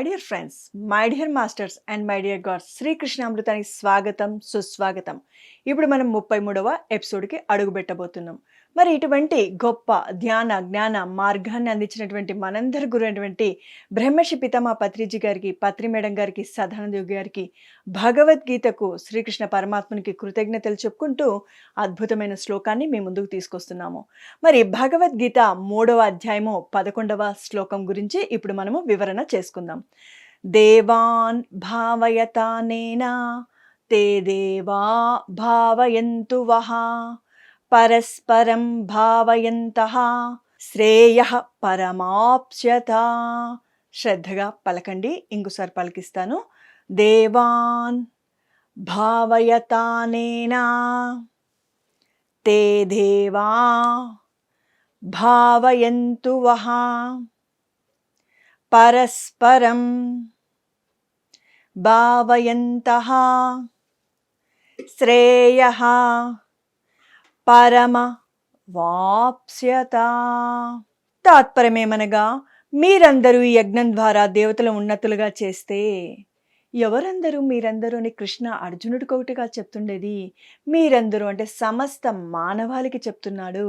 My dear friends my dear masters and my dear gods Srikrishna అమృతానికి స్వాగతం సుస్వాగతం. ఇప్పుడు మనం ముప్పై మూడవ ఎపిసోడ్కి అడుగు పెట్టబోతున్నాం మరి ఇటువంటి గొప్ప ధ్యాన జ్ఞాన మార్గాన్ని అందించినటువంటి మనందరి గురైనటువంటి బ్రహ్మర్షి పితామా పత్రిజీ గారికి పత్రి మేడం గారికి సదానందేవ్ గారికి భగవద్గీతకు శ్రీకృష్ణ పరమాత్మనికి కృతజ్ఞతలు చెప్పుకుంటూ అద్భుతమైన శ్లోకాన్ని మీ ముందుకు తీసుకొస్తున్నాము. మరి భగవద్గీత మూడవ అధ్యాయము పదకొండవ శ్లోకం గురించి ఇప్పుడు మనము వివరణ చేసుకుందాం. దేవాన్ భావయతానేనా తే దేవా భావయంతు వహా పరస్పరం భావయంత శ్రేయ పరమాప్స్యత శ్రద్ధగా పలకండి ఇంకోసారి పలికిస్తాను. దేవాన్ భావయతానేనా తే దేవా భావయంతు వహా పరస్పరం భావయంత శ్రేయ పరమ వాప్స్యత. తాత్పరమేమనగా మీరందరూ ఈ యజ్ఞం ద్వారా దేవతల ఉన్నతులుగా చేస్తే ఎవరందరూ మీరందరూ అని కృష్ణ అర్జునుడికి ఒకటిగా చెప్తుండేది? మీరందరూ అంటే సమస్త మానవాళికి చెప్తున్నాడు.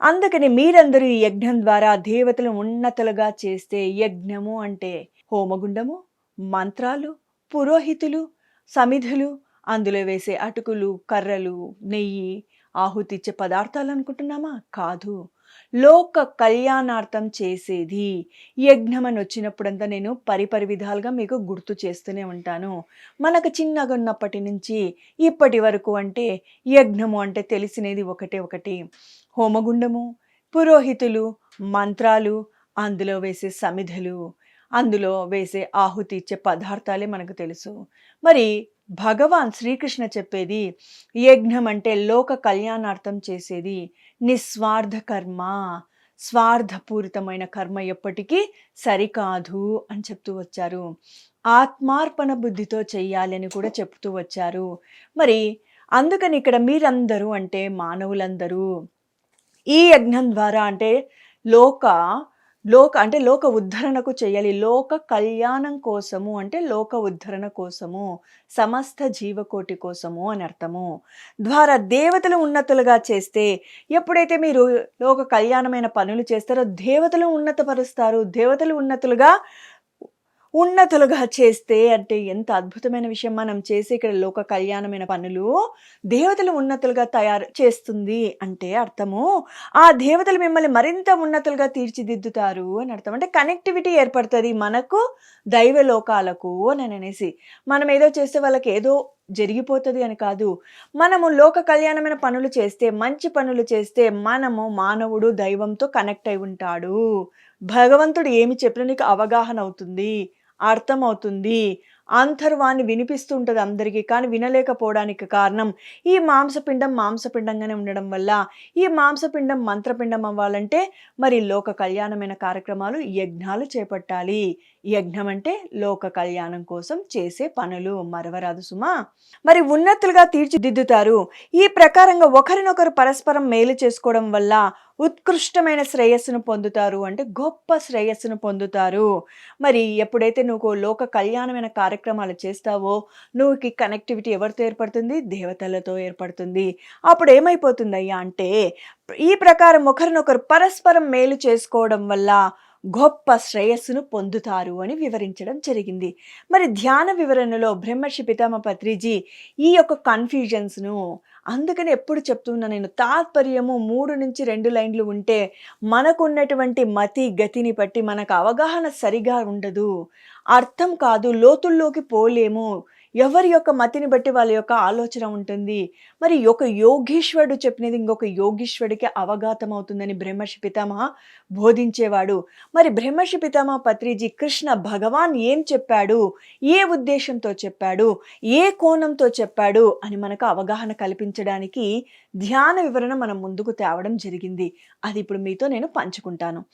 అందుకని మీరందరూ ఈ యజ్ఞం ద్వారా దేవతలు ఉన్నతులుగా చేస్తే యజ్ఞము అంటే హోమగుండము మంత్రాలు పురోహితులు సమిధులు అందులో వేసే అటుకులు కర్రలు నెయ్యి ఆహుతి ఇచ్చే పదార్థాలు అనుకుంటున్నామా కాదు. లోక కళ్యాణార్థం చేసేది యజ్ఞమని వచ్చినప్పుడంతా నేను పరిపరి విధాలుగా మీకు గుర్తు చేస్తూనే ఉంటాను. మనకు చిన్నగా ఉన్నప్పటి నుంచి ఇప్పటి వరకు అంటే యజ్ఞము అంటే తెలిసినది ఒకటే ఒకటి. హోమగుండము పురోహితులు మంత్రాలు అందులో వేసే సమిధలు అందులో వేసే ఆహుతి ఇచ్చే పదార్థాలే మనకు తెలుసు. మరి భగవాన్ శ్రీకృష్ణ చెప్పేది యజ్ఞం అంటే లోక కళ్యాణార్థం చేసేది నిస్వార్థ కర్మ స్వార్థపూరితమైన కర్మ ఎప్పటికీ సరికాదు అని చెప్తూ వచ్చారు. ఆత్మార్పణ బుద్ధితో చెయ్యాలని కూడా చెప్తూ వచ్చారు. మరి అందుకని ఇక్కడ మీరందరూ అంటే మానవులందరూ ఈ యజ్ఞం ద్వారా అంటే లోక లోక అంటే లోక ఉద్ధరణకు చేయాలి. లోక కళ్యాణం కోసము అంటే లోక ఉద్ధరణ కోసము సమస్త జీవకోటి కోసము అని అర్థము. ద్వారా దేవతలు ఉన్నతులుగా చేస్తే ఎప్పుడైతే మీరు లోక కళ్యాణమైన పనులు చేస్తారో దేవతలు ఉన్నతపరుస్తారు. దేవతలు ఉన్నతులుగా ఉన్నతులుగా చేస్తే అంటే ఎంత అద్భుతమైన విషయం మనం చేసే ఇక్కడ లోక కళ్యాణమైన పనులు దేవతలు ఉన్నతులుగా తయారు చేస్తుంది అంటే అర్థము ఆ దేవతలు మిమ్మల్ని మరింత ఉన్నతులుగా తీర్చిదిద్దుతారు అని అర్థం. అంటే కనెక్టివిటీ ఏర్పడుతుంది మనకు దైవ లోకాలకు అని అనేసి. మనం ఏదో చేస్తే వాళ్ళకి ఏదో జరిగిపోతుంది అని కాదు. మనము లోక కళ్యాణమైన పనులు చేస్తే మంచి పనులు చేస్తే మనము మానవుడు దైవంతో కనెక్ట్ అయి ఉంటాడు. భగవంతుడు ఏమి చెప్పిన నీకు అవగాహన అవుతుంది. అర్థమవుతుంది. అంతర్వాణి వినిపిస్తుంటుంది అందరికీ కానీ వినలేకపోవడానికి కారణం ఈ మాంసపిండం మాంసపిండంగానే ఉండడం వల్ల. ఈ మాంసపిండం మంత్రపిండం అవ్వాలంటే మరి లోక కళ్యాణమైన కార్యక్రమాలు యజ్ఞాలు చేపట్టాలి. యజ్ఞం అంటే లోక కళ్యాణం కోసం చేసే పనులు. మరవరాదు సుమా. మరి ఉన్నతులుగా తీర్చిదిద్దుతారు. ఈ ప్రకారంగా ఒకరినొకరు పరస్పరం మేలు చేసుకోవడం వల్ల ఉత్కృష్టమైన శ్రేయస్సును పొందుతారు అంటే గొప్ప శ్రేయస్సును పొందుతారు. మరి ఎప్పుడైతే నువ్వు లోక కళ్యాణమైన కార్యక్రమాలు చేస్తావో నువ్వుకి కనెక్టివిటీ ఎవరితో ఏర్పడుతుంది? దేవతలతో ఏర్పడుతుంది. అప్పుడు ఏమైపోతుందయ్యా అంటే ఈ ప్రకారం ఒకరినొకరు పరస్పరం మేలు చేసుకోవడం వల్ల గొప్ప శ్రేయస్సును పొందుతారు అని వివరించడం జరిగింది. మరి ధ్యాన వివరణలో బ్రహ్మర్షి పితామ పత్రిజీ ఈ యొక్క కన్ఫ్యూజన్స్ను అందుకని ఎప్పుడు చెప్తున్నా నేను తాత్పర్యము మూడు నుంచి రెండు లైన్లు ఉంటే మనకు ఉన్నటువంటి మతి గతిని బట్టి మనకు అవగాహన సరిగా ఉండదు. అర్థం కాదు లోతుల్లోకి పోలేము. ఎవరి యొక్క మతిని బట్టి వాళ్ళ యొక్క ఆలోచన ఉంటుంది. మరి ఒక యోగీశ్వరుడు చెప్పినది ఇంకొక యోగీశ్వరుడికి అవగాతం అవుతుందని బ్రహ్మర్షి పితామహ బోధించేవాడు. మరి బ్రహ్మర్షి పితామహ పత్రిజీ కృష్ణ భగవాన్ ఏం చెప్పాడు? ఏ ఉద్దేశంతో చెప్పాడు? ఏ కోణంతో చెప్పాడు? అని మనకు అవగాహన కల్పించడానికి ధ్యాన వివరణ మనం ముందుకు తేవడం జరిగింది. అది ఇప్పుడు మీతో నేను పంచుకుంటాను.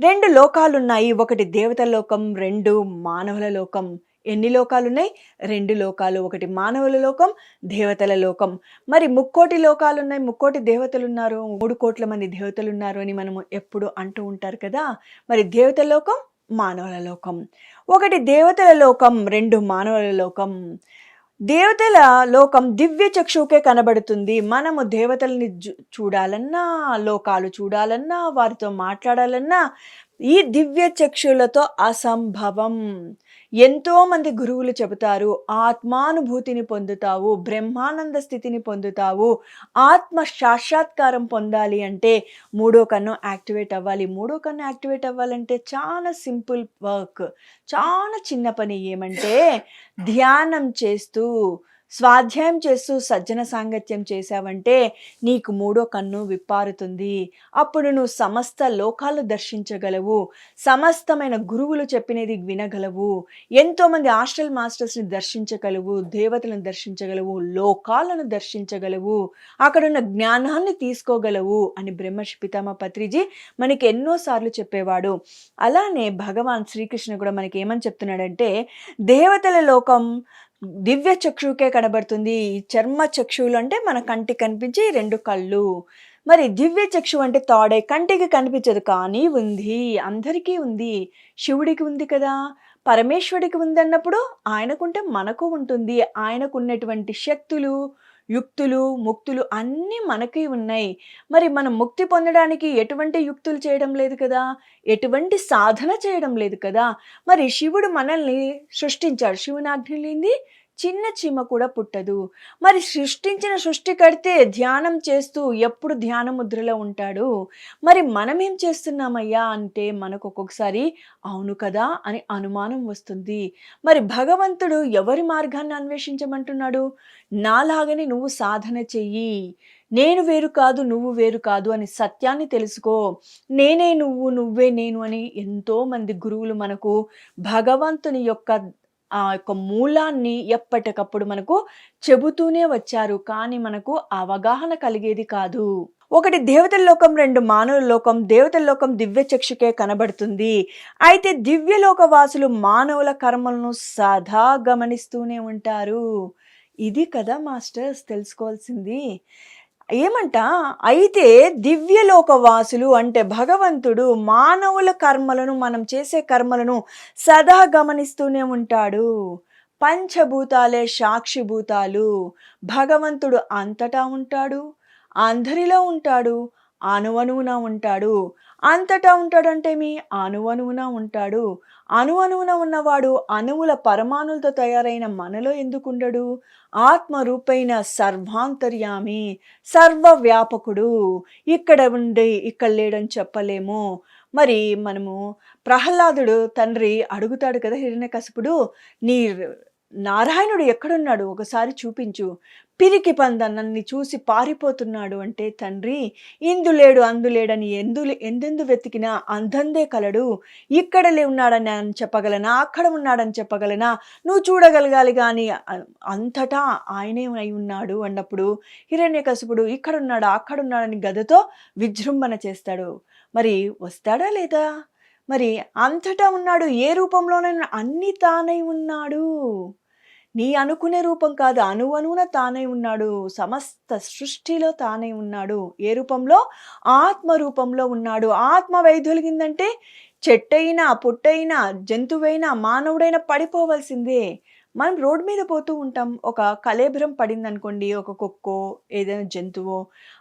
రెండు లోకాలు ఉన్నాయి ఒకటి దేవతల లోకం రెండు మానవుల లోకం. ఎన్ని లోకాలు ఉన్నాయి రెండు లోకాలు. ఒకటి మానవుల లోకం దేవతల లోకం. మరి ముక్కోటి లోకాలు ఉన్నాయి ముక్కోటి దేవతలు ఉన్నారు మూడు కోట్ల మంది దేవతలు ఉన్నారు అని మనము ఎప్పుడు అంటూ ఉంటారు కదా? మరి దేవతల లోకం మానవుల లోకం. ఒకటి దేవతల లోకం రెండు మానవుల లోకం. దేవతల లోకం దివ్య చక్షువుకే కనబడుతుంది. మనము దేవతల్ని చూడాలన్నా లోకాలు చూడాలన్నా వారితో మాట్లాడాలన్నా ఈ దివ్య చక్షులతో అసంభవం. ఎంతోమంది గురువులు చెబుతారు ఆత్మానుభూతిని పొందుతావు బ్రహ్మానంద స్థితిని పొందుతావు ఆత్మ సాక్షాత్కారం పొందాలి అంటే మూడో కన్ను యాక్టివేట్ అవ్వాలి. మూడో కన్ను యాక్టివేట్ అవ్వాలంటే చాలా సింపుల్ వర్క్. చాలా చిన్న పని ఏమంటే ధ్యానం చేస్తూ స్వాధ్యాయం చేస్తూ సజ్జన సాంగత్యం చేశావంటే నీకు మూడో కన్ను విప్పారుతుంది. అప్పుడు నువ్వు సమస్త లోకాలు దర్శించగలవు. సమస్తమైన గురువులు చెప్పినది వినగలవు. ఎంతోమంది హాస్టల్ మాస్టర్స్ని దర్శించగలవు. దేవతలను దర్శించగలవు. లోకాలను దర్శించగలవు. అక్కడున్న జ్ఞానాన్ని తీసుకోగలవు అని బ్రహ్మ పితామ పత్రిజీ మనకి ఎన్నోసార్లు చెప్పేవాడు. అలానే భగవాన్ శ్రీకృష్ణ కూడా మనకి ఏమని చెప్తున్నాడంటే దేవతల లోకం దివ్య చక్షువుకే కనబడుతుంది. ఈ చర్మ చక్షువులు అంటే మన కంటికి కనిపించే రెండు కళ్ళు. మరి దివ్య చక్షు అంటే తాడే కంటికి కనిపించదు కానీ ఉంది. అందరికీ ఉంది. శివుడికి ఉంది కదా. పరమేశ్వరుడికి ఉంది అన్నప్పుడు ఆయనకుంటే మనకు ఉంటుంది. ఆయనకు ఉన్నటువంటి శక్తులు యుక్తులు ముక్తులు అన్నీ మనకి ఉన్నాయి. మరి మనం ముక్తి పొందడానికి ఎటువంటి యుక్తులు చేయడం లేదు కదా? ఎటువంటి సాధన చేయడం లేదు కదా? మరి శివుడు మనల్ని సృష్టించాడు. శివుని ఆజ్ఞ లేనిది చిన్న చీమ కూడా పుట్టదు. మరి సృష్టించిన సృష్టి కడితే ధ్యానం చేస్తూ ఎప్పుడు ధ్యాన ముద్రలో ఉంటాడు? మరి మనం ఏం చేస్తున్నామయ్యా అంటే మనకు ఒక్కొక్కసారి అవును కదా అని అనుమానం వస్తుంది. మరి భగవంతుడు ఎవరి మార్గాన్ని అన్వేషించమంటున్నాడు? నాలాగని నువ్వు సాధన చెయ్యి. నేను వేరు కాదు నువ్వు వేరు కాదు అని సత్యాన్ని తెలుసుకో. నేనే నువ్వు నువ్వే నేను అని ఎంతోమంది గురువులు మనకు భగవంతుని యొక్క ఆ యొక్క మూలాన్ని ఎప్పటికప్పుడు మనకు చెబుతూనే వచ్చారు. కానీ మనకు అవగాహన కలిగేది కాదు. ఒకటి దేవతల లోకం రెండు మానవుల లోకం దేవతల లోకం దివ్య చక్షుకే కనబడుతుంది. అయితే దివ్యలోక వాసులు మానవుల కర్మలను సదా గమనిస్తూనే ఉంటారు. ఇది కదా మాస్టర్స్ తెలుసుకోవాల్సింది. ఏమంట? అయితే దివ్యలోకవాసులు అంటే భగవంతుడు మానవుల కర్మలను మనం చేసే కర్మలను సదా గమనిస్తూనే ఉంటాడు. పంచభూతాలే సాక్షిభూతాలు. భగవంతుడు అంతటా ఉంటాడు. అందరిలో ఉంటాడు. అణువణువున ఉంటాడు. అంతటా ఉంటాడంటే మీ అణువణువున ఉంటాడు. అణువణువున ఉన్నవాడు అణువుల పరమాణులతో తయారైన మనలో ఎందుకు ఉండడు సర్వాంతర్యామి సర్వవ్యాపకుడు. ఇక్కడ ఉండి ఇక్కడ లేడని చెప్పలేము. మరి మనము ప్రహ్లాదుడు తండ్రి అడుగుతాడు కదా హిరణ్యకశపుడు నీ నారాయణుడు ఎక్కడున్నాడు? ఒకసారి చూపించు. పిరికి పంద నన్ను చూసి పారిపోతున్నాడు అంటే తండ్రి ఇందులేడు అందులేడని ఎందు ఎందెందు వెతికినా అందందే కలడు. ఇక్కడలే ఉన్నాడని అని చెప్పగలనా? అక్కడ ఉన్నాడని చెప్పగలనా? నువ్వు చూడగలగాలి కానీ అంతటా ఆయనే అయి ఉన్నాడు అన్నప్పుడు హిరణ్యకశిపుడు ఇక్కడున్నాడా? అక్కడున్నాడని గదతో విజృంభణ చేస్తాడు. మరి వస్తాడా లేదా? మరి అంతటా ఉన్నాడు ఏ రూపంలోనైనా అన్ని తానై ఉన్నాడు. నీ అనుకునే రూపం కాదు. అణువణువున తానే ఉన్నాడు. సమస్త సృష్టిలో తానే ఉన్నాడు. ఏ రూపంలో? ఆత్మ రూపంలో ఉన్నాడు. ఆత్మ వైదొలిగిందంటే చెట్టైనా పుట్టైనా జంతువైనా మానవుడైనా పడిపోవలసిందే. మనం రోడ్ మీద పోతూ ఉంటాం. ఒక కలేబరం పడింది అనుకోండి ఒక కుక్కో ఏదైనా జంతువో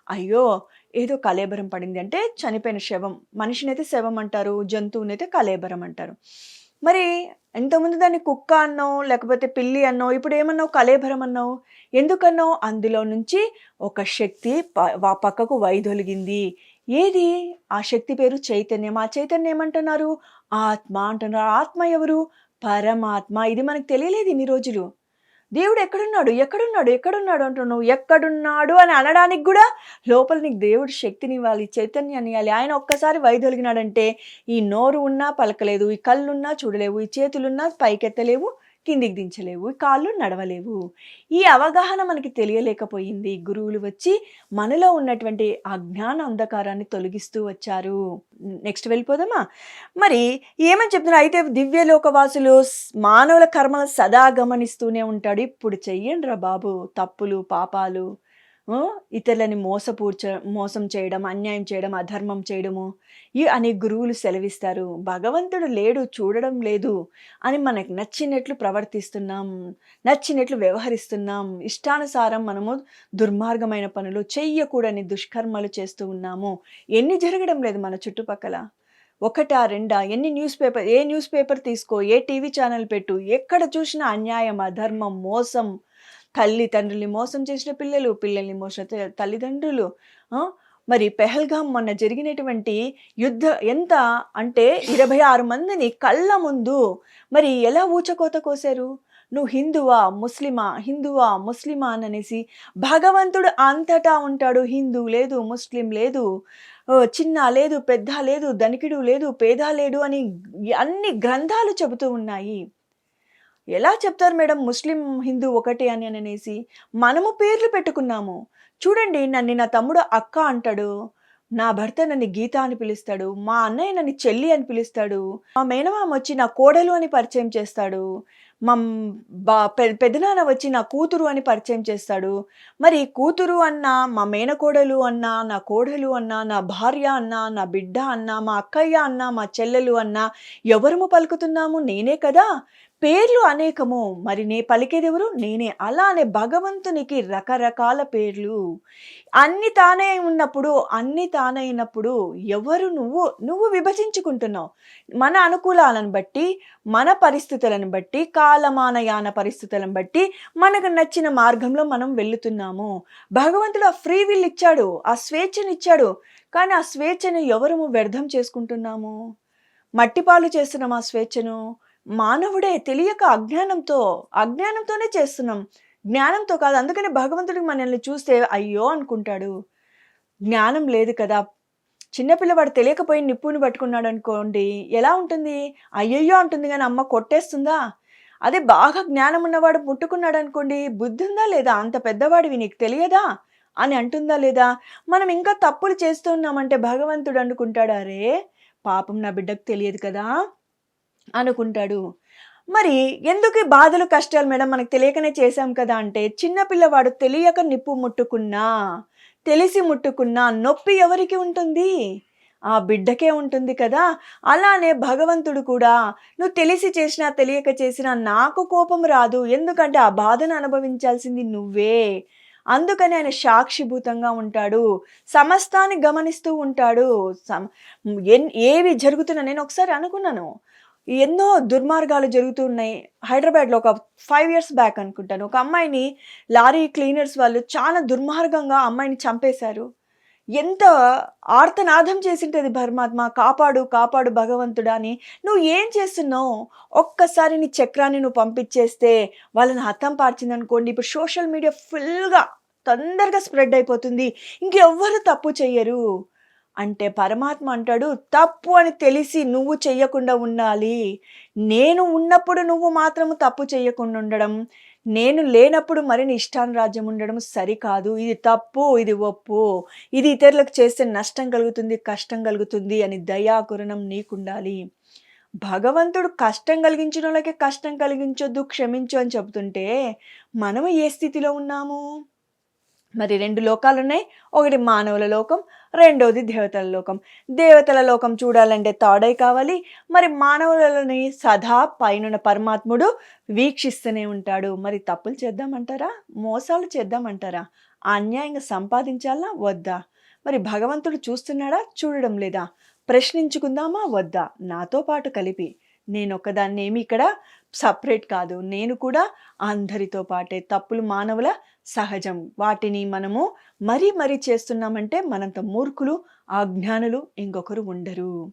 అయ్యో! ఏదో కలేబరం పడింది అంటే చనిపోయిన శవం. మనిషినైతే శవం అంటారు జంతువునైతే కలేబరం అంటారు. మరి ఎంతోమంది దాన్ని కుక్క అన్నావు లేకపోతే పిల్లి అన్నావు ఇప్పుడు ఏమన్నావు కలేభరం అన్నావు? ఎందుకన్నావు? అందులో నుంచి ఒక శక్తి పక్కకు వైదొలిగింది. ఏది? ఆ శక్తి పేరు చైతన్యం. ఆ చైతన్యం ఏమంటున్నారు? ఆత్మ అంటున్నారు. ఆత్మ ఎవరు? పరమాత్మ. ఇది మనకు తెలియలేదు ఇన్ని రోజులు. దేవుడు ఎక్కడున్నాడు? ఎక్కడున్నాడు? ఎక్కడున్నాడు అంటున్నావు? ఎక్కడున్నాడు అని అనడానికి కూడా లోపల నీకు దేవుడు శక్తిని ఇవ్వాలి చైతన్యాన్ని ఇవ్వాలి. ఆయన ఒక్కసారి వైదొలిగినాడంటే ఈ నోరు ఉన్నా పలకలేదు ఈ కళ్ళున్నా చూడలేవు ఈ చేతులున్నా పైకెత్తలేవు కిందికి దించలేవు కాళ్ళు నడవలేవు. ఈ అవగాహన మనకి తెలియలేకపోయింది. గురువులు వచ్చి మనలో ఉన్నటువంటి అజ్ఞాన అంధకారాన్ని తొలగిస్తూ వచ్చారు. నెక్స్ట్ వెళ్ళిపోదామా? మరి ఏమని చెప్తున్నారు? అయితే దివ్యలోకవాసులు మానవుల కర్మలు సదా గమనిస్తూనే ఉంటాడు. ఇప్పుడు చెయ్యండి రా బాబు. తప్పులు పాపాలు ఇతరులని మోసపూడ్చ మోసం చేయడం, అన్యాయం చేయడం, అధర్మం చేయడము ఈ అని గురువులు సెలవిస్తారు. భగవంతుడు లేడు, చూడడం లేదు అని మనకు నచ్చినట్లు ప్రవర్తిస్తున్నాం. నచ్చినట్లు వ్యవహరిస్తున్నాం. ఇష్టానుసారం మనము దుర్మార్గమైన పనులు, చెయ్యకూడని దుష్కర్మలు చేస్తూ ఉన్నాము. ఎన్ని జరగడం లేదు మన చుట్టుపక్కల. ఒకటా? రెండా? ఎన్ని న్యూస్ పేపర్ ఏ న్యూస్ పేపర్ తీసుకో, ఏ టీవీ ఛానల్ పెట్టు, ఎక్కడ చూసినా అన్యాయం, అధర్మం, మోసం, తల్లిదండ్రుల్ని మోసం చేసిన పిల్లలు, పిల్లల్ని మోసిన తల్లిదండ్రులు. మరి పెహల్గాం మొన్న జరిగినటువంటి యుద్ధ ఎంత అంటే 26 మందిని కళ్ళ ముందు మరి ఎలా ఊచకోత కోసారు? నువ్వు హిందువా? ముస్లిమా? హిందువా? ముస్లిమా? అననేసి భగవంతుడు అంతటా ఉంటాడు. హిందూ లేదు, ముస్లిం లేదు, చిన్న లేదు, పెద్ద లేదు, ధనికుడు లేదు, పేద లేడు అని అన్ని గ్రంథాలు చెబుతూ ఉన్నాయి. ఎలా చెప్తారు మేడం ముస్లిం, హిందూ ఒకటే అని అనేసి మనము పేర్లు పెట్టుకున్నాము. చూడండి నన్ను నా తమ్ముడు అక్క అంటాడు. నా భర్త నన్ను గీత అని పిలుస్తాడు. మా అన్నయ్య నన్ను చెల్లి అని పిలుస్తాడు. మా మేనమామ వచ్చి నా కోడలు అని పరిచయం చేస్తాడు. మా బా పె పెదనాన్న వచ్చి నా కూతురు అని పరిచయం చేస్తాడు. మరి కూతురు అన్నా, మా మేనకోడలు అన్నా, నా కోడలు అన్నా, నా భార్య అన్నా, నా బిడ్డ అన్నా, మా అక్కయ్య అన్నా, మా చెల్లెలు అన్నా ఎవరము పలుకుతున్నాము? నేనే కదా! పేర్లు అనేకము. మరి నే పలికేదెవరు? నేనే. అలానే భగవంతునికి రకరకాల పేర్లు. అన్ని తానే ఉన్నప్పుడు, అన్ని తానైనప్పుడు ఎవరు నువ్వు? నువ్వు విభజించుకుంటున్నావు. మన అనుకూలాలను బట్టి, మన పరిస్థితులను బట్టి, కాలమానయాన పరిస్థితులను బట్టి మనకు నచ్చిన మార్గంలో మనం వెళ్తున్నాము. భగవంతుడు ఆ ఫ్రీ విల్ ఇచ్చాడు. ఆ స్వేచ్ఛనిచ్చాడు. కానీ ఆ స్వేచ్ఛను ఎవరము వ్యర్థం చేసుకుంటున్నాము? మట్టిపాలు చేస్తున్నాం ఆ స్వేచ్ఛను. మానవుడే తెలియక అజ్ఞానంతో, అజ్ఞానంతోనే చేస్తున్నాం. జ్ఞానంతో కాదు. అందుకనే భగవంతుడికి మనల్ని చూస్తే అయ్యో! అనుకుంటాడు. జ్ఞానం లేదు కదా! చిన్నపిల్లవాడు తెలియకపోయి నిప్పుని పట్టుకున్నాడనుకోండి ఎలా ఉంటుంది? అయ్యయ్యో! అంటుంది కానీ అమ్మ కొట్టేస్తుందా? అదే బాగా జ్ఞానం ఉన్నవాడు ముట్టుకున్నాడనుకోండి బుద్ధుందా లేదా? అంత పెద్దవాడివి నీకు తెలియదా? అని అంటుందా లేదా? మనం ఇంకా తప్పులు చేస్తున్నామంటే భగవంతుడు అనుకుంటాడు అరే! పాపం నా బిడ్డకు తెలియదు కదా! అనుకుంటాడు. మరి ఎందుకు ఈ బాధలు, కష్టాలు మేడం మనకు తెలియకనే చేశాం కదా! అంటే చిన్నపిల్లవాడు తెలియక నిప్పు ముట్టుకున్నా, తెలిసి ముట్టుకున్నా నొప్పి ఎవరికి ఉంటుంది? ఆ బిడ్డకే ఉంటుంది కదా! అలానే భగవంతుడు కూడా నువ్వు తెలిసి చేసినా, తెలియక చేసినా నాకు కోపం రాదు. ఎందుకంటే ఆ బాధను అనుభవించాల్సింది నువ్వే. అందుకని ఆయన సాక్షిభూతంగా ఉంటాడు. సమస్తాన్ని గమనిస్తూ ఉంటాడు. సమ ఎన్ ఏవి జరుగుతున్నా నేను ఒకసారి అనుకున్నాను. ఎన్నో దుర్మార్గాలు జరుగుతూ ఉన్నాయి. హైదరాబాద్‌లో ఒక ఫైవ్ ఇయర్స్ బ్యాక్ అనుకుంటాను. ఒక అమ్మాయిని లారీ క్లీనర్స్ వాళ్ళు చాలా దుర్మార్గంగా అమ్మాయిని చంపేశారు. ఎంత ఆర్తనాదం చేసింటది పరమాత్మ కాపాడు, కాపాడు భగవంతుడా అని. నువ్వు ఏం చేస్తున్నావు? ఒక్కసారి నీ చక్రాన్ని నువ్వు పంపించేస్తే వాళ్ళని హతం పార్చిందనుకోండి ఇప్పుడు సోషల్ మీడియా ఫుల్‌గా తొందరగా స్ప్రెడ్ అయిపోతుంది. ఇంకెవ్వరు తప్పు చెయ్యరు. అంటే పరమాత్మ అంటాడు తప్పు అని తెలిసి నువ్వు చెయ్యకుండా ఉండాలి. నేను ఉన్నప్పుడు నువ్వు మాత్రము తప్పు చెయ్యకుండా ఉండడం, నేను లేనప్పుడు మరి ఇష్టానురాజ్యం ఉండడం సరికాదు. ఇది తప్పు, ఇది ఒప్పు. ఇది ఇతరులకు చేస్తే నష్టం కలుగుతుంది, కష్టం కలుగుతుంది అని దయాకురణం నీకుండాలి. భగవంతుడు కష్టం కలిగించిన వాళ్ళకే కష్టం కలిగించొద్దు, క్షమించు అని చెబుతుంటే మనము ఏ స్థితిలో ఉన్నాము? మరి రెండు లోకాలు ఉన్నాయి ఒకటి మానవుల లోకం, రెండోది దేవతల లోకం. దేవతల లోకం చూడాలంటే తాడై కావాలి. మరి మానవులని సదా పైనున్న పరమాత్ముడు వీక్షిస్తూనే ఉంటాడు. మరి తప్పులు చేద్దామంటారా? మోసాలు చేద్దామంటారా? అన్యాయంగా సంపాదించాలా? వద్దా? మరి భగవంతుడు చూస్తున్నాడా? చూడడం లేదా? ప్రశ్నించుకుందామా? వద్దా? నాతో పాటు కలిపి. నేనొక్కదాన్నేమి ఇక్కడ సపరేట్ కాదు. నేను కూడా అందరితో పాటే. తప్పులు మానవుల సహజం. వాటిని మనము మరీ మరీ చేస్తున్నామంటే మనంత మూర్ఖులు, అజ్ఞానులు ఇంకొకరు ఉండరు.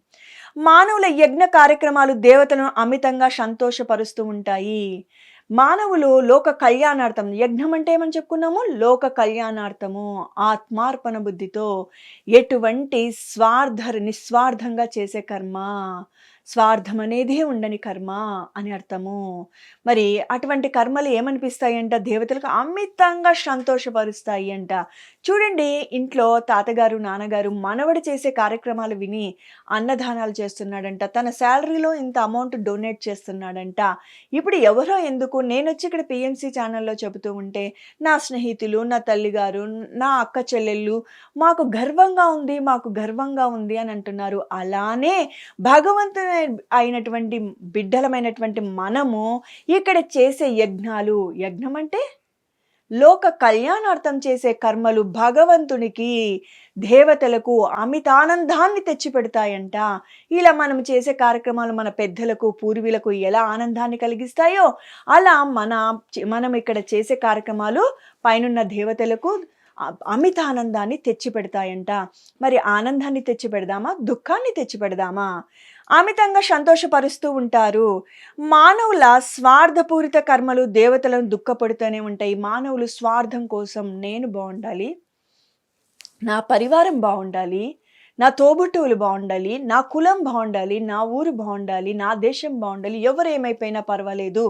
మానవుల యజ్ఞ కార్యక్రమాలు దేవతలను అమితంగా సంతోషపరుస్తూ ఉంటాయి. మానవులు లోక కళ్యాణార్థం యజ్ఞం అంటే ఏమని చెప్పుకున్నాము? లోక కళ్యాణార్థము ఆత్మార్పణ బుద్ధితో ఎటువంటి స్వార్థ నిస్వార్థంగా చేసే కర్మ. స్వార్థం అనేదే ఉండని కర్మ అని అర్థము. మరి అటువంటి కర్మలు ఏమనిపిస్తాయంట? దేవతలకు అమితంగా సంతోషపరుస్తాయి అంట చూడండి ఇంట్లో తాతగారు నాన్నగారు మనవడు చేసే కార్యక్రమాలు విని అన్నదానాలు చేస్తున్నాడంట. తన శాలరీలో ఇంత అమౌంట్ డొనేట్ చేస్తున్నాడంట. ఇప్పుడు ఎవరో ఎందుకు? నేను వచ్చి ఇక్కడ పిఎంసి ఛానల్లో చెబుతూ ఉంటే నా స్నేహితులు నా తల్లిగారు నా అక్క చెల్లెళ్ళు మాకు గర్వంగా ఉంది మాకు గర్వంగా ఉంది అని అంటున్నారు. అలానే భగవంతుని అయినటువంటి బిడ్డలమైనటువంటి మనము ఇక్కడ చేసే యజ్ఞాలు యజ్ఞం అంటే లోక కళ్యాణార్థం చేసే కర్మలు భగవంతునికి దేవతలకు అమితానందాన్ని తెచ్చిపెడతాయంట. ఇలా మనం చేసే కార్యక్రమాలు మన పెద్దలకు పూర్వీలకు ఎలా ఆనందాన్ని కలిగిస్తాయో అలా మన మనం ఇక్కడ చేసే కార్యక్రమాలు పైనున్న దేవతలకు అమిత ఆనందాన్ని తెచ్చిపెడతాయంట. మరి ఆనందాన్ని తెచ్చిపెడదామా దుఃఖాన్ని తెచ్చిపెడదామా? అమితంగా సంతోషపరుస్తూ ఉంటారు. మానవుల స్వార్థపూరిత కర్మలు దేవతలను దుఃఖపడుతూనే ఉంటాయి. మానవులు స్వార్థం కోసం నేను బాగుండాలి నా పరివారం బాగుండాలి నా తోబుట్టువులు బాగుండాలి నా కులం బాగుండాలి నా ఊరు బాగుండాలి నా దేశం బాగుండాలి ఎవరు ఏమైపోయినా పర్వాలేదు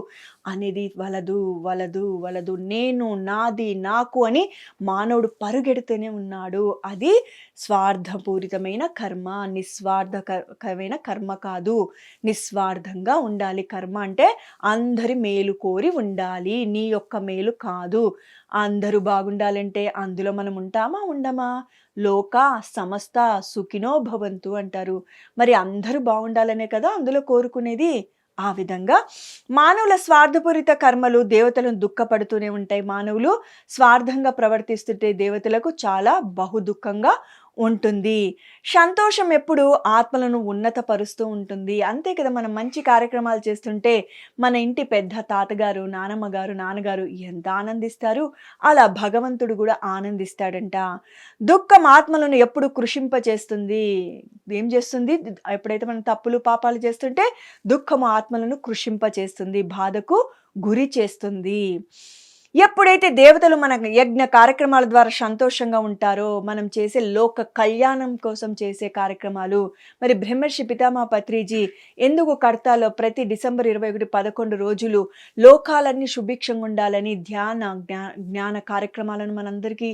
అనేది వలదు వలదు వలదు. నేను నాది నాకు అని మానవుడు పరుగెడుతూనే ఉన్నాడు. అది స్వార్థపూరితమైన కర్మ నిస్వార్థకరమైన కర్మ కాదు. నిస్వార్థంగా ఉండాలి కర్మ అంటే అందరి మేలు కోరి ఉండాలి. నీ యొక్క మేలు కాదు. అందరూ బాగుండాలంటే అందులో మనం ఉంటామా? ఉండమా? లోక సమస్త సుఖినో భవంతు అంటారు. మరి అందరూ బాగుండాలనే కదా అందులో కోరుకునేది? ఆ విధంగా మానవుల స్వార్థపూరిత కర్మలు దేవతలను దుఃఖపడుతూనే ఉంటాయి. మానవులు స్వార్థంగా ప్రవర్తిస్తుంటే దేవతలకు చాలా బహు దుఃఖంగా ఉంటుంది. సంతోషం ఎప్పుడు ఆత్మలను ఉన్నతపరుస్తూ ఉంటుంది. అంతే కదా మనం మంచి కార్యక్రమాలు చేస్తుంటే మన ఇంటి పెద్ద తాతగారు నానమ్మ గారు నాన్నగారు ఎంత ఆనందిస్తారు. అలా భగవంతుడు కూడా ఆనందిస్తాడంట. దుఃఖం ఆత్మలను ఎప్పుడు కృషింపచేస్తుంది? ఏం చేస్తుంది? ఎప్పుడైతే మనం తప్పులు పాపాలు చేస్తుంటే దుఃఖము ఆత్మలను కృషింపచేస్తుంది బాధకు గురి చేస్తుంది. ఎప్పుడైతే దేవతలు మన యజ్ఞ కార్యక్రమాల ద్వారా సంతోషంగా ఉంటారో మనం చేసే లోక కళ్యాణం కోసం చేసే కార్యక్రమాలు మరి బ్రహ్మర్షి పితామా పత్రిజీ ఎందుకు కడతాలో ప్రతి డిసెంబర్ ఇరవై ఒకటి పదకొండు రోజులు లోకాలన్నీ సుభిక్షంగా ఉండాలని ధ్యాన జ్ఞా జ్ఞాన కార్యక్రమాలను మనందరికీ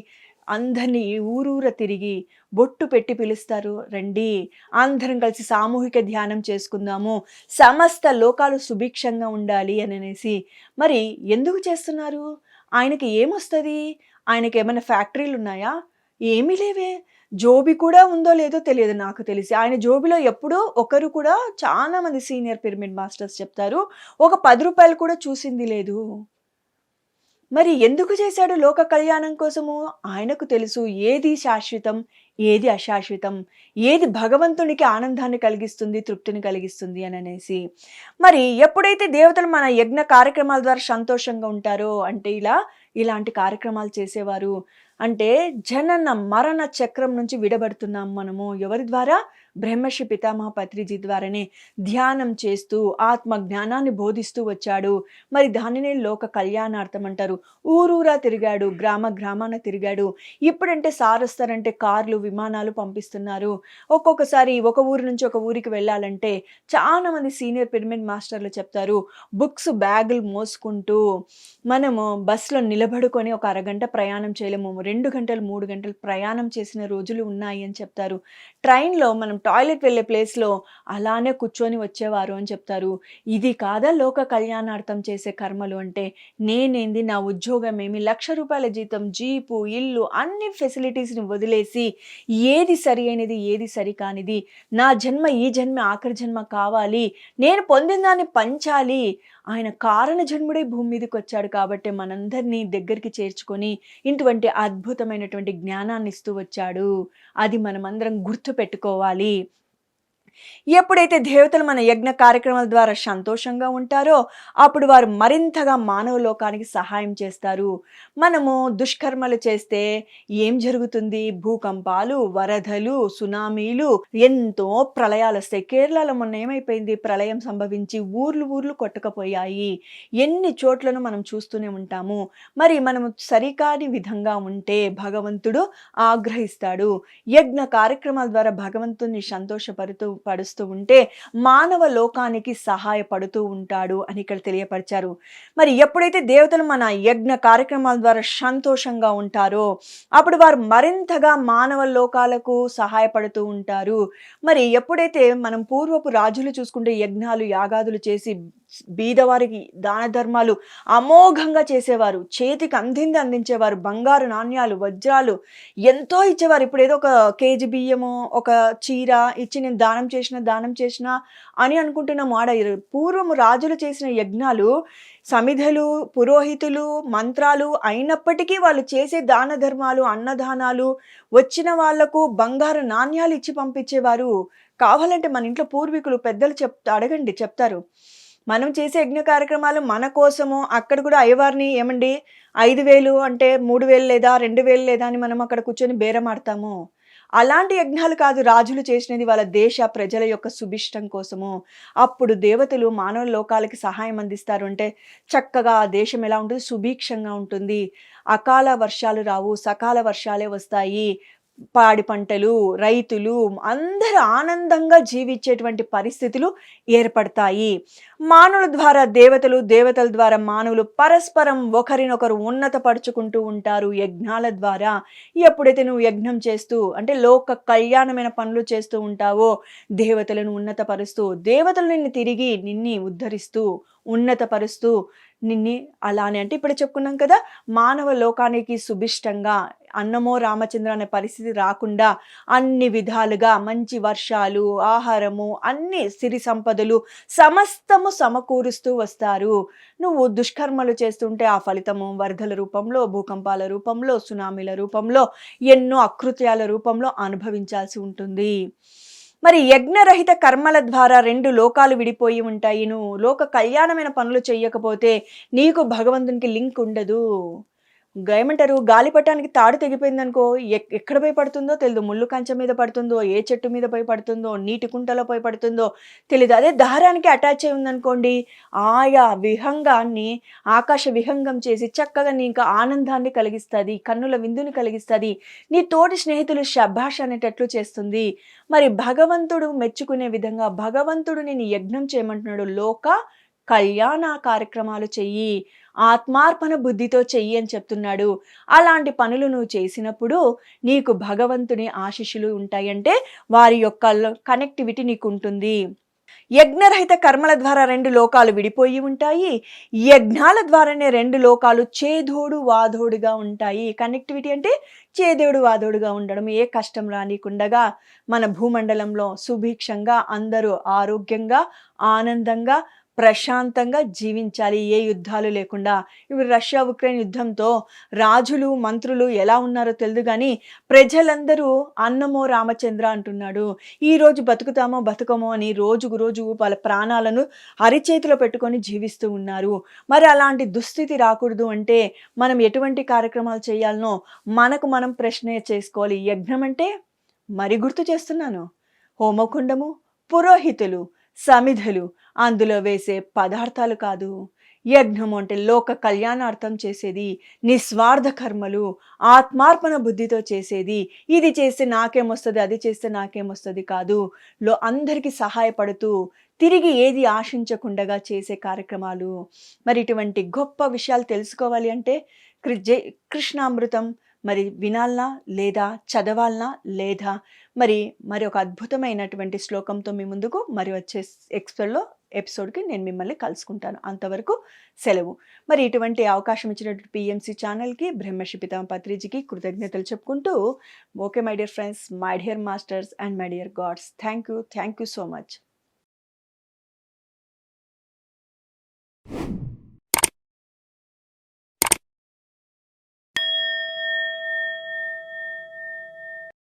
అందరినీ ఊరూర తిరిగి బొట్టు పెట్టి పిలుస్తారు. రండి అందరం కలిసి సామూహిక ధ్యానం చేసుకుందాము. సమస్త లోకాలు సుభిక్షంగా ఉండాలి అని అనేసి మరి ఎందుకు చేస్తున్నారు? ఆయనకి ఏమొస్తుంది? ఆయనకి ఏమైనా ఫ్యాక్టరీలు ఉన్నాయా ఏమీ లేవే. జోబి కూడా ఉందో లేదో తెలియదు నాకు తెలిసి. ఆయన జోబిలో ఎప్పుడో ఒకరు కూడా చాలా మంది సీనియర్ పిరమిడ్ మాస్టర్స్ చెప్తారు ఒక పది రూపాయలు కూడా చూసింది లేదు. మరి ఎందుకు చేశాడు లోక కళ్యాణం కోసము? ఆయనకు తెలుసు ఏది శాశ్వతం ఏది అశాశ్వతం? ఏది భగవంతునికి ఆనందాన్ని కలిగిస్తుంది తృప్తిని కలిగిస్తుంది అని అనేసి. మరి ఎప్పుడైతే దేవతలు మన యజ్ఞ కార్యక్రమాల ద్వారా సంతోషంగా ఉంటారో అంటే ఇలా ఇలాంటి కార్యక్రమాలు చేసేవారు అంటే జనన మరణ చక్రం నుంచి విడబడుతున్నాం మనము. ఎవరి ద్వారా? బ్రహ్మర్షి పితామహ పత్రిజీ ద్వారానే ధ్యానం చేస్తూ ఆత్మ జ్ఞానాన్ని బోధిస్తూ వచ్చాడు. మరి దానినే లోక కళ్యాణార్థం అంటారు. ఊరూరా తిరిగాడు గ్రామ గ్రామాన తిరిగాడు. ఇప్పుడంటే సారస్తారంటే కార్లు విమానాలు పంపిస్తున్నారు. ఒక్కొక్కసారి ఒక ఊరు నుంచి ఒక ఊరికి వెళ్ళాలంటే చాలా మంది సీనియర్ పిరమిడ్ మాస్టర్లు చెప్తారు. బుక్స్ బ్యాగులు మోసుకుంటూ మనము బస్సులో నిలబడుకొని ఒక అరగంట ప్రయాణం చేయలేము. రెండు గంటలు మూడు గంటలు ప్రయాణం చేసిన రోజులు ఉన్నాయి అని చెప్తారు. ట్రైన్లో మనం టాయిలెట్ వెళ్ళే ప్లేస్లో అలానే కూర్చొని వచ్చేవారు అని చెప్తారు. ఇది కాదా లోక కళ్యాణార్థం చేసే కర్మలు అంటే నేనేంది నా ఉద్యోగం ఏమి లక్ష రూపాయల జీతం జీపు ఇల్లు అన్ని ఫెసిలిటీస్ని వదిలేసి ఏది సరి అయినది ఏది సరి కానిది నా జన్మ ఈ జన్మ ఆఖరి జన్మ కావాలి నేను పొందిన దాన్ని పంచాలి. ఆయన కారణ జన్ముడే భూమి మీదకి వచ్చాడు కాబట్టి మనందరినీ దగ్గరికి చేర్చుకొని ఇటువంటి అద్భుతమైనటువంటి జ్ఞానాన్ని ఇస్తూ వచ్చాడు. అది మనమందరం గుర్తు పెట్టుకోవాలి me ఎప్పుడైతే దేవతలు మన యజ్ఞ కార్యక్రమాల ద్వారా సంతోషంగా ఉంటారో అప్పుడు వారు మరింతగా మానవ లోకానికి సహాయం చేస్తారు. మనము దుష్కర్మలు చేస్తే ఏం జరుగుతుంది? భూకంపాలు వరదలు సునామీలు ఎంతో ప్రళయాలు వస్తాయి. కేరళలో మొన్న ఏమైపోయింది? ప్రళయం సంభవించి ఊర్లు ఊర్లు కొట్టకపోయాయి. ఎన్ని చోట్లను మనం చూస్తూనే ఉంటాము. మరి మనము సరికాని విధంగా ఉంటే భగవంతుడు ఆగ్రహిస్తాడు. యజ్ఞ కార్యక్రమాల ద్వారా భగవంతుని సంతోషపరుతూ పరుస్తూ ఉంటే మానవ లోకానికి సహాయపడుతూ ఉంటాడు అని ఇక్కడ తెలియపరిచారు. మరి ఎప్పుడైతే దేవతలు మన యజ్ఞ కార్యక్రమాల ద్వారా సంతోషంగా ఉంటారో అప్పుడు వారు మరింతగా మానవ లోకాలకు సహాయపడుతూ ఉంటారు. మరి ఎప్పుడైతే మనం పూర్వపు రాజులు చూసుకుంటే యజ్ఞాలు యాగాదులు చేసి బీదవారికి దాన ధర్మాలు అమోఘంగా చేసేవారు చేతికి అందింది అందించేవారు బంగారు నాణ్యాలు వజ్రాలు ఎంతో ఇచ్చేవారు. ఇప్పుడు ఏదో ఒక కేజీ బియ్యము ఒక చీర ఇచ్చి నేను దానం చేసిన దానం చేసిన అని అనుకుంటున్న మాడయ్యారు పూర్వము రాజులు చేసిన యజ్ఞాలు సమిధలు పురోహితులు మంత్రాలు అయినప్పటికీ వాళ్ళు చేసే దాన ధర్మాలు అన్నదానాలు వచ్చిన వాళ్ళకు బంగారు నాణ్యాలు ఇచ్చి పంపించేవారు. కావాలంటే మన ఇంట్లో పూర్వీకులు పెద్దలు చెప్ అడగండి చెప్తారు. మనం చేసే యజ్ఞ కార్యక్రమాలు మన కోసము. అక్కడ కూడా అయ్యవారిని ఏమండి? ఐదు వేలు అంటే మూడు వేలు లేదా రెండు వేలు లేదా అని మనం అక్కడ కూర్చొని బేరమాడతాము అలాంటి యజ్ఞాలు కాదు. రాజులు చేసినది వాళ్ళ దేశ ప్రజల యొక్క సుభిష్టం కోసము. అప్పుడు దేవతలు మానవ లోకాలకి సహాయం అందిస్తారు అంటే చక్కగా ఆ దేశం ఎలా ఉంటుంది? సుభిక్షంగా ఉంటుంది. అకాల వర్షాలు రావు. సకాల వర్షాలే వస్తాయి. పాడి పంటలు రైతులు అందరూ ఆనందంగా జీవించేటువంటి పరిస్థితులు ఏర్పడతాయి. మానవుల ద్వారా దేవతలు దేవతల ద్వారా మానవులు పరస్పరం ఒకరినొకరు ఉన్నతపరుచుకుంటూ ఉంటారు యజ్ఞాల ద్వారా. ఎప్పుడైతే నువ్వు యజ్ఞం చేస్తూ అంటే లోక కళ్యాణమైన పనులు చేస్తూ ఉంటావో దేవతలను ఉన్నతపరుస్తూ దేవతలు నిన్ను తిరిగి నిన్ని ఉద్ధరిస్తూ ఉన్నతపరుస్తూ నిన్ని అలానే అంటే ఇప్పుడు చెప్పుకున్నాం కదా మానవ లోకానికి సుభిష్టంగా అన్నమో రామచంద్ర అనే పరిస్థితి రాకుండా అన్ని విధాలుగా మంచి వర్షాలు ఆహారము అన్ని సిరి సంపదలు సమస్తము సమకూరుస్తూ వస్తారు. నువ్వు దుష్కర్మలు చేస్తుంటే ఆ ఫలితము వరదల రూపంలో భూకంపాల రూపంలో సునామీల రూపంలో ఎన్నో అకృత్యాల రూపంలో అనుభవించాల్సి ఉంటుంది. మరి యజ్ఞరహిత కర్మల ద్వారా రెండు లోకాలు విడిపోయి ఉంటాయి. నువ్వు లోక కళ్యాణమైన పనులు చెయ్యకపోతే నీకు భగవంతునికి లింక్ ఉండదు. ఏమంటారు గాలిపటానికి తాడు తెగిపోయింది అనుకో ఎక్కడ పోయి పడుతుందో తెలియదు ముళ్ళు కంచె మీద పడుతుందో ఏ చెట్టు మీద పోయి పడుతుందో నీటి కుంటలో పోయి పడుతుందో తెలియదు అదే దారానికి అటాచ్ అయి ఉందనుకోండి ఆయా విహంగాన్ని ఆకాశ విహంగం చేసి చక్కగా నీకు ఆనందాన్ని కలిగిస్తుంది కన్నుల విందుని కలిగిస్తుంది నీ తోటి స్నేహితులు శభాష్ అనేటట్లు చేస్తుంది. మరి భగవంతుడు మెచ్చుకునే విధంగా భగవంతుడు నేను యజ్ఞం చేయమంటున్నాడు. లోక కళ్యాణ కార్యక్రమాలు చెయ్యి. ఆత్మార్పణ బుద్ధితో చెయ్యి అని చెప్తున్నాడు. అలాంటి పనులు నువ్వు చేసినప్పుడు నీకు భగవంతుని ఆశిషులు ఉంటాయంటే వారి యొక్క కనెక్టివిటీ నీకు ఉంటుంది. యజ్ఞరహిత కర్మల ద్వారా రెండు లోకాలు విడిపోయి ఉంటాయి. యజ్ఞాల ద్వారానే రెండు లోకాలు చేదోడు వాదోడుగా ఉంటాయి. కనెక్టివిటీ అంటే చేదేవుడు వాదోడుగా ఉండడం. ఏ కష్టం రానికుండగా మన భూమండలంలో సుభిక్షంగా అందరూ ఆరోగ్యంగా ఆనందంగా ప్రశాంతంగా జీవించాలి ఏ యుద్ధాలు లేకుండా. ఇప్పుడు రష్యా ఉక్రెయిన్ యుద్ధంతో రాజులు మంత్రులు ఎలా ఉన్నారో తెలియదు కానీ ప్రజలందరూ అన్నమో రామచంద్ర అంటున్నాడు. ఈ రోజు బతుకుతామో బతుకమో అని రోజుకు రోజు వాళ్ళ ప్రాణాలను అరిచేతిలో పెట్టుకొని జీవిస్తూ ఉన్నారు. మరి అలాంటి దుస్థితి రాకూడదు అంటే మనం ఎటువంటి కార్యక్రమాలు చేయాలనో మనకు మనం ప్రశ్న చేసుకోవాలి. యజ్ఞం అంటే మరి గుర్తు చేస్తున్నాను. హోమకుండము పురోహితులు సమిధలు. అందులో వేసే పదార్థాలు కాదు. యజ్ఞం అంటే లోక కళ్యాణార్థం చేసేది. నిస్వార్థ కర్మలు ఆత్మార్పణ బుద్ధితో చేసేది. ఇది చేస్తే నాకేమొస్తుంది అది చేస్తే నాకేమొస్తుంది కాదు. లో అందరికీ సహాయపడుతూ తిరిగి ఏది ఆశించకుండా చేసే కార్యక్రమాలు. మరి ఇటువంటి గొప్ప విషయాలు తెలుసుకోవాలి అంటే కృష్ణామృతం మరి వినాలనా లేదా చదవాలనా లేదా మరి మరి ఒక అద్భుతమైనటువంటి శ్లోకంతో మీ ముందుకు మరి వచ్చే ఎక్స్పెల్లో ఎపిసోడ్కి నేను మిమ్మల్ని కలుసుకుంటాను. అంతవరకు సెలవు. మరి ఇటువంటి అవకాశం ఇచ్చినటువంటి పిఎంసీ ఛానల్కి బ్రహ్మశిపితం పత్రిజీకి కృతజ్ఞతలు చెప్పుకుంటూ okay my dear friends my dear masters and my dear gods. Thank you thank you so much.